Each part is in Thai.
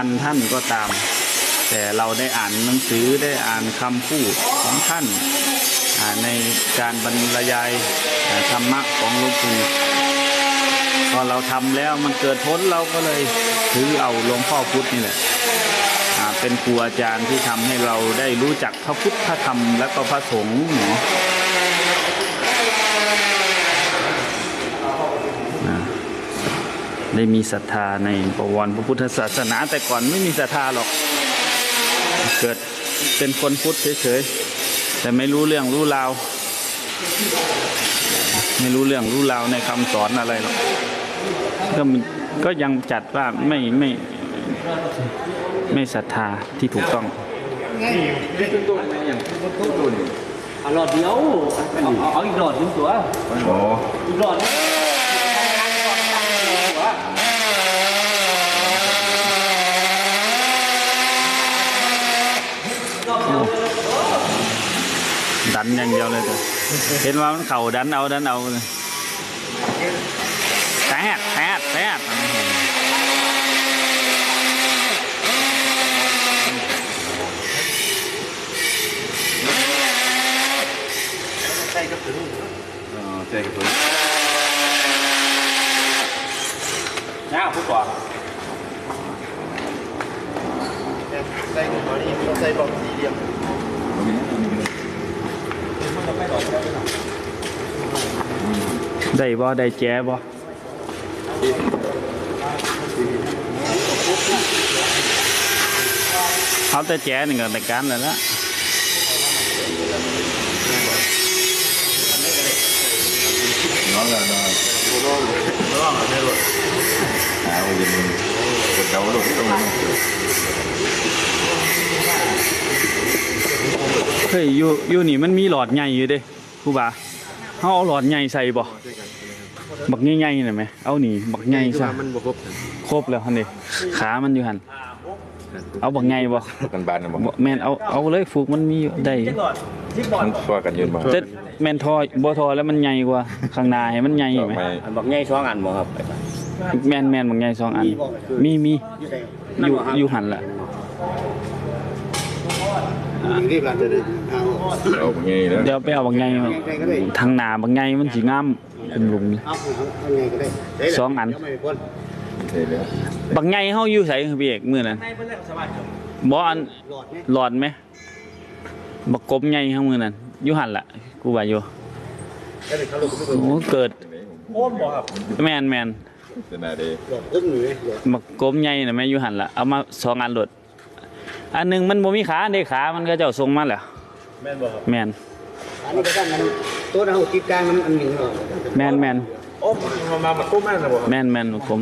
อันท่านก็ตาม แต่เราได้อ่านหนังสือได้อ่านคำพูดของท่านในการบรรยายธรรมะของหลวงปู่พอเราทำแล้วมันเกิดผลเราก็เลยถือเอาหลวงพ่อพุธนี่แหละเป็นครูอาจารย์ที่ทำให้เราได้รู้จักพระพุทธพระธรรมและก็พระสงฆ์เนาะอ่า ได้มีศรัทธาในประวัติพระพุทธศาสนาแต่ก่อนไม่มีศรัทธาหรอก เกิดเป็นคนพุทธเฉยๆแต่ไม่รู้เรื่องรู้ราวไม่รู้เรื่องรู้ราวในคำสอนอะไรหรอกก็มีก็ยังจัดว่าไม่ไม่ไม่ศรัทธาที่ถูกต้องเอาหลอดเดียวเอาเอาเอาอีกหลอดหนึงตัวโอ้อีกหลอดหนึง นอย่างเดียวเลยเถอะเห็นว่ามันเข่าดันเอาดันเอาเลยแทดแทดแทดเออใจกับผมนะพูดก่อนใส่ของเขานี่ต้องใส่บล็อกสี่เหลี่ยม ได้บ่ได้แจ้บ่เอาแต่แจ้นี่ก็แต่การแล้วละน้ ฮ้ยอยู่อยู่นี่มันมีหลอดใหญ่อยู่เด้ครูบาเฮาเอาหลอดใหญ่ใส่บ่บักใหญ่ๆน่ะแหมเอานี่บักใหญ่ซะมันบ่ครบครบแล้วหั่นนี่ขามันอยู่หั่นเอาบักใหญ่บ่กันบานนะบ่บ่แม่นเอาเอาเลยฟูกมันมีอยู่ได้มันฟัวกันยืนบ่แต่แม่นทอบ่ทอแล้วมันใหญ่กว่าข้างหน้าให้มันใหญ่ไหมไม่อันบอกง่ายสองอันบ่ครับแม่นแม่นบักใหญ่สองอัน มีมีอยู่อยู่หั่นล่ะ รีบร้านจะได้ทางออกเอาไงแล้วเดี๋ยวไปเอาบักใหญ่มาทางหน้าบักใหญ่มันสิงามเป็นหลุมเลยเอาเอาไงก็ได้สองอันเดี๋ยวไม่พ้นใช่แล้วบักใหญ่เฮาอยู่ไสคือพี่เอกมื้อนั้นบ่อันหลอดไหมหลอดไหมบักกบใหญ่เฮามื้อนั้นอยู่หั่นล่ะกูว่าอยู่แล้วเดี๋ยวเขาลงไปดูโอ้เกิดแม่นแม่นจะน่าดีหลอดอึ้งอยู่ไหมหลอดบักกบใหญ่น่ะแม่อยู่หั่นล่ะเอามาสองอันโลด อันหนึงมันบ่มีขาเด้ขา มันก็เจ้าส่งมาแล้วแม่นบ่ครับแม่นอันนี้ก็ได้มันตัวเราติดกลางมันอันหนึ่งหลอดแม่นแม่นโอ้มามามาคุ้มแม่นะบ่แม่นแม่นผม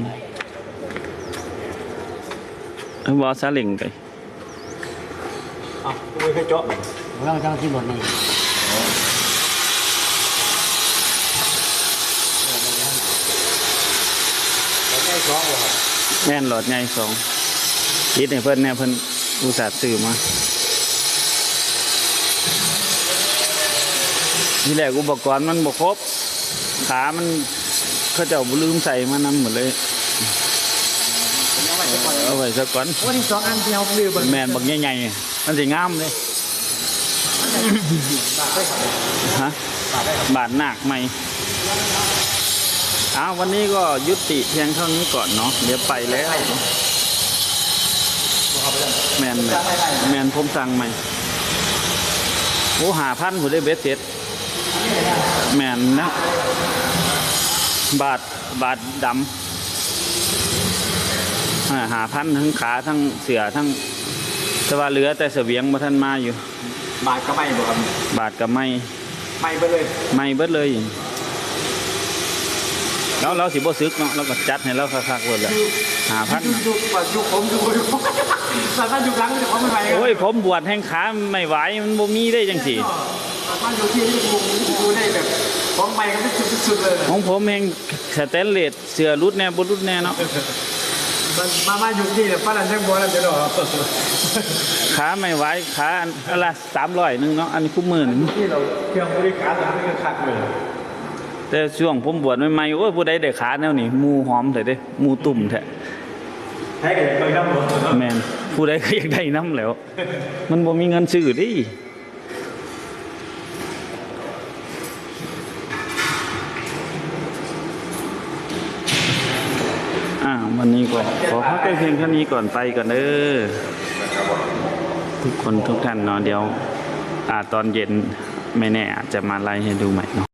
เอาบ่ซาเล็งไปอะไม่เคยเจาะเราจะที่หลอดนี่แม่นหลอดใหญ่สองคิดให้เพิ่นแน่เพิ่น อุตส่าห์ซื้อมาที่แรกอุปกรณ์มันบ่ครบ ขามันเขาเจ้าบ่ลืมใส่มานำหมดเลยเอาไว้ซะก่อนวันที่สองอันที่เขาลืมแม่นบักใหญ่ๆมันสิงามเลยฮะบาทหนักไหมอ้าววันนี้ก็ยุติเพียงเท่านี้ก่อนเนาะเดี๋ยวไปแล้ว แมนแมนแมนผมสั่งใหม่โอ้หาพันผมได้เบสเซ็ตแมนนะ บาทบาทดำอ่าหาพันทั้งขาทั้งเสือทั้งแต่ว่าเหลือแต่เสวียงมาท่านมาอยู่ บาทก็ไม่บ่ครับบาทกับไม่ไม่ไปเลย ไม่เบิดเลย แล้วเราสิบ่ซึกเนาะเราก็จัดให้เราคักๆหมดแหละหาพันยุคยุคผมยุคยุคแต่ถ้ายุคหลังจะเขาไม่ไปโอ้ยผมบวชแห่งขาไม่ไหวมันบ่มีได้จังสิถ้าอยู่ที่นี่ผมดูได้แบบของไปก็สุดๆเลยของผมแห่งสแตนเลสเสือรุดแน่บ่รุดแน่เนาะมามาอยู่ที่เนี่ยป้านันช่างบัวแล้วจะดอกขาไม่ไหวขาอันอนละ300นึงเนาะอันนี้คู่มือหนึงที่เราเครื่องบริการเราไม่คักเลย แต่ช่วงผมบวชใหม่ๆโอ้ยผู้ใดได้ขาแนวนี้หมูหอมแท้เด้หมูตุ่มแท้ใช้กันเลยไปน้ำหมดแมนผู้ใดก็อยากได้น้ำแหล้ว มันบ่มีเงินซื้อดิอ่าวันนี้ก็ขอพักไปเพียงเท่านี้ก่อนไปก่อนเด้อทุกคนทุกท่านเนาะเดี๋ยว อ่าตอนเย็นไม่แน่อาจจะมาไล่ให้ดูใหม่เนาะ